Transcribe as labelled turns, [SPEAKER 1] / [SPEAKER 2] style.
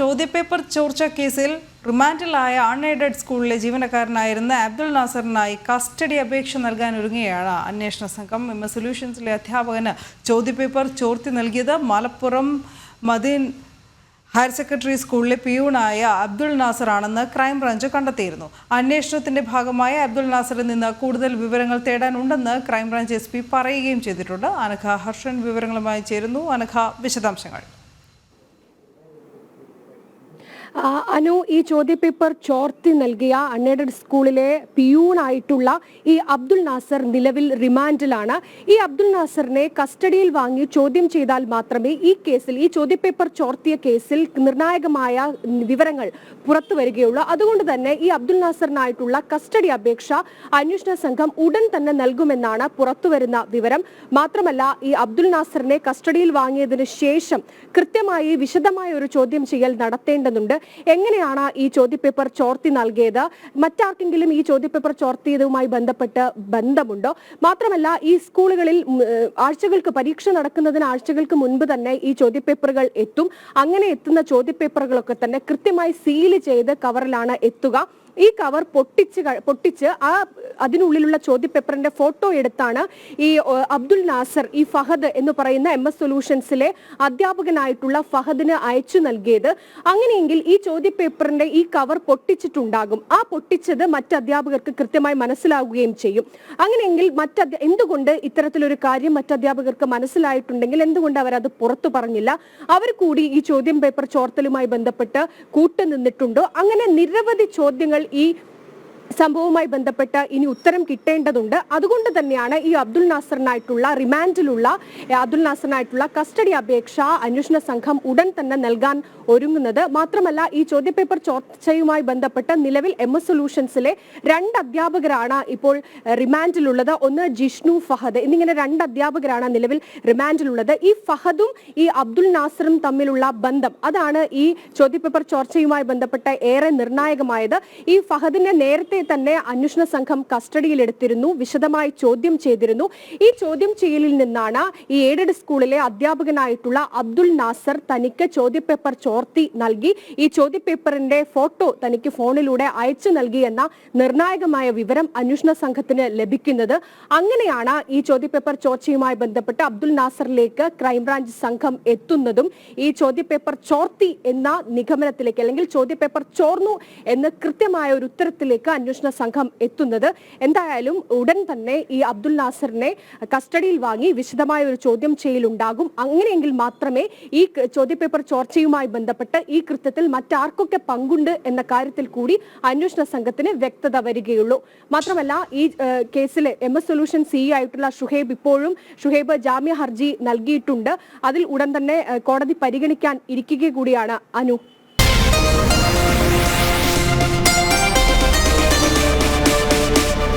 [SPEAKER 1] ചോദ്യപേപ്പർ ചോർച്ച കേസിൽ റിമാൻഡിലായ അൺഎയ്ഡഡ് സ്കൂളിലെ ജീവനക്കാരനായിരുന്ന അബ്ദുൾ നാസറിനായി കസ്റ്റഡി അപേക്ഷ നൽകാൻ ഒരുങ്ങുകയാണ് അന്വേഷണ സംഘം. എം എസ് സൊല്യൂഷൻസിലെ അധ്യാപകന് ചോദ്യപേപ്പർ ചോർത്തി നൽകിയത് മലപ്പുറം മദീൻ ഹയർ സെക്കൻഡറി സ്കൂളിലെ പിയൂണായ അബ്ദുൾ നാസർ ആണെന്ന് ക്രൈംബ്രാഞ്ച് കണ്ടെത്തിയിരുന്നു. അന്വേഷണത്തിന്റെ ഭാഗമായി അബ്ദുൾ നാസറിൽ നിന്ന് കൂടുതൽ വിവരങ്ങൾ തേടാനുണ്ടെന്ന് ക്രൈംബ്രാഞ്ച് എസ് പി പറയുകയും ചെയ്തിട്ടുണ്ട്. അനഘ ഹർഷൻ വിവരങ്ങളുമായി ചേരുന്നു. അനഘ വിശദാംശങ്ങൾ.
[SPEAKER 2] അനു ഈ ചോദ്യപേപ്പർ ചോർത്തി നൽകിയ അൺഎയ്ഡഡ് സ്കൂളിലെ പിയൂണായിട്ടുള്ള ഈ അബ്ദുൾ നാസർ നിലവിൽ റിമാൻഡിലാണ്. ഈ അബ്ദുൾ നാസറിനെ കസ്റ്റഡിയിൽ വാങ്ങി ചോദ്യം ചെയ്താൽ മാത്രമേ ഈ കേസിൽ ഈ ചോദ്യപേപ്പർ ചോർത്തിയ കേസിൽ നിർണായകമായ വിവരങ്ങൾ പുറത്തു വരികയുള്ളൂ. അതുകൊണ്ട് തന്നെ ഈ അബ്ദുൾ നാസറിനായിട്ടുള്ള കസ്റ്റഡി അപേക്ഷ അന്വേഷണ സംഘം ഉടൻ തന്നെ നൽകുമെന്നാണ് പുറത്തുവരുന്ന വിവരം. മാത്രമല്ല ഈ അബ്ദുൾ നാസറിനെ കസ്റ്റഡിയിൽ വാങ്ങിയതിനു ശേഷം കൃത്യമായി വിശദമായ ഒരു ചോദ്യം ചെയ്യൽ നടത്തേണ്ടതുണ്ട്. എങ്ങനെയാണ് ഈ ചോദ്യപേപ്പർ ചോർത്തി നൽകിയത്? മറ്റാർക്കെങ്കിലും ഈ ചോദ്യപേപ്പർ ചോർത്തിയതുമായി ബന്ധപ്പെട്ട് ബന്ധമുണ്ടോ? മാത്രമല്ല ഈ സ്കൂളുകളിൽ ആഴ്ചകൾക്ക് പരീക്ഷ നടക്കുന്നതിന് ആഴ്ചകൾക്ക് മുൻപ് തന്നെ ഈ ചോദ്യപേപ്പറുകൾ എത്തും. അങ്ങനെ എത്തുന്ന ചോദ്യപേപ്പറുകളൊക്കെ തന്നെ കൃത്യമായി സീൽ ചെയ്ത് കവറിലാണ് എത്തുക. ഈ കവർ പൊട്ടിച്ച് പൊട്ടിച്ച് ആ അതിനുള്ളിലുള്ള ചോദ്യപേപ്പറിന്റെ ഫോട്ടോ എടുത്താണ് ഈ അബ്ദുൽ നാസർ ഈ ഫഹദ് എന്ന് പറയുന്ന എം എസ് സൊല്യൂഷൻസിലെ അധ്യാപകനായിട്ടുള്ള ഫഹദിന് അയച്ചു നൽകിയത്. അങ്ങനെയെങ്കിൽ ഈ ചോദ്യപേപ്പറിന്റെ ഈ കവർ പൊട്ടിച്ചിട്ടുണ്ടാകും. ആ പൊട്ടിച്ചത് മറ്റ് അധ്യാപകർക്ക് കൃത്യമായി മനസ്സിലാവുകയും ചെയ്യും. അങ്ങനെയെങ്കിൽ മറ്റ എന്തുകൊണ്ട് ഇത്തരത്തിലൊരു കാര്യം മറ്റ് അധ്യാപകർക്ക് മനസ്സിലായിട്ടുണ്ടെങ്കിൽ എന്തുകൊണ്ട് അവർ അത് പുറത്തു പറഞ്ഞില്ല? അവർ കൂടി ഈ ചോദ്യം പേപ്പർ ചോർത്തലുമായി ബന്ധപ്പെട്ട് കൂട്ടുനിന്നിട്ടുണ്ടോ? അങ്ങനെ നിരവധി ചോദ്യങ്ങൾ ഈ സംഭവവുമായി ബന്ധപ്പെട്ട് ഇനി ഉത്തരം കിട്ടേണ്ടതുണ്ട്. അതുകൊണ്ട് തന്നെയാണ് ഈ അബ്ദുൽ നാസറിനായിട്ടുള്ള റിമാൻഡിലുള്ള അബ്ദുൽ നാസറിനായിട്ടുള്ള കസ്റ്റഡി അപേക്ഷ അന്വേഷണ സംഘം ഉടൻ തന്നെ നൽകാൻ ഒരുങ്ങുന്നത്. മാത്രമല്ല ഈ ചോദ്യപേപ്പർ ചോർച്ചയുമായി ബന്ധപ്പെട്ട് നിലവിൽ എം എസ് സൊല്യൂഷൻസിലെ രണ്ട് അധ്യാപകരാണ് ഇപ്പോൾ റിമാൻഡിലുള്ളത്. ഒന്ന് ജിഷ്ണു ഫഹദ്. എന്നിങ്ങനെ രണ്ട് അധ്യാപകരാണ് നിലവിൽ റിമാൻഡിലുള്ളത്. ഈ ഫഹദും ഈ അബ്ദുൽ നാസറും തമ്മിലുള്ള ബന്ധം അതാണ് ഈ ചോദ്യപേപ്പർ ചോർച്ചയുമായി ബന്ധപ്പെട്ട് ഏറെ നിർണായകമായത്. ഈ ഫഹദിനെ നേരത്തെ തന്നെ അന്വേഷണ സംഘം കസ്റ്റഡിയിലെടുത്തിരുന്നു വിശദമായി ചോദ്യം ചെയ്തിരുന്നു. ഈ ചോദ്യം ചെയ്യലിൽ നിന്നാണ് ഈ എയ്ഡഡ് സ്കൂളിലെ അധ്യാപകനായിട്ടുള്ള അബ്ദുൽ നാസർ തനിക്ക് ചോദ്യപേപ്പർ ചോർത്തി നൽകി. ഈ ചോദ്യപേപ്പറിന്റെ ഫോട്ടോ തനിക്ക് ഫോണിലൂടെ അയച്ചു നൽകി എന്ന നിർണായകമായ വിവരം അന്വേഷണ സംഘത്തിന് ലഭിക്കുന്നത്. അങ്ങനെയാണ് ഈ ചോദ്യപേപ്പർ ചോർച്ചയുമായി ബന്ധപ്പെട്ട് അബ്ദുൽ നാസറിലേക്ക് ക്രൈംബ്രാഞ്ച് സംഘം എത്തുന്നതും ഈ ചോദ്യപേപ്പർ ചോർത്തി എന്ന നിഗമനത്തിലേക്ക് അല്ലെങ്കിൽ ചോദ്യപേപ്പർ ചോർന്നു എന്ന് കൃത്യമായ ഒരു ഉത്തരത്തിലേക്ക് അന്വേഷണ സംഘം എത്തുന്നത്. എന്തായാലും ഉടൻ തന്നെ ഈ അബ്ദുൽ നാസറിനെ കസ്റ്റഡിയിൽ വാങ്ങി വിശദമായ ഒരു ചോദ്യം ചെയ്യലുണ്ടാകും. അങ്ങനെയെങ്കിൽ മാത്രമേ ഈ ചോദ്യപേപ്പർ ചോർച്ചയുമായി ബന്ധപ്പെട്ട് ഈ കൃത്യത്തിൽ മറ്റാർക്കൊക്കെ പങ്കുണ്ട് എന്ന കാര്യത്തിൽ കൂടി അന്വേഷണ സംഘത്തിന് വ്യക്തത വരികയുള്ളൂ. മാത്രമല്ല ഈ കേസിൽ എം എസ് സൊല്യൂഷൻ സി ആയിട്ടുള്ള ഷുഹേബ് ഇപ്പോഴും ഷുഹേബ് ജാമ്യ ഹർജി നൽകിയിട്ടുണ്ട്. അതിൽ ഉടൻ തന്നെ കോടതി പരിഗണിക്കാൻ ഇരിക്കുക കൂടിയാണ് അനു.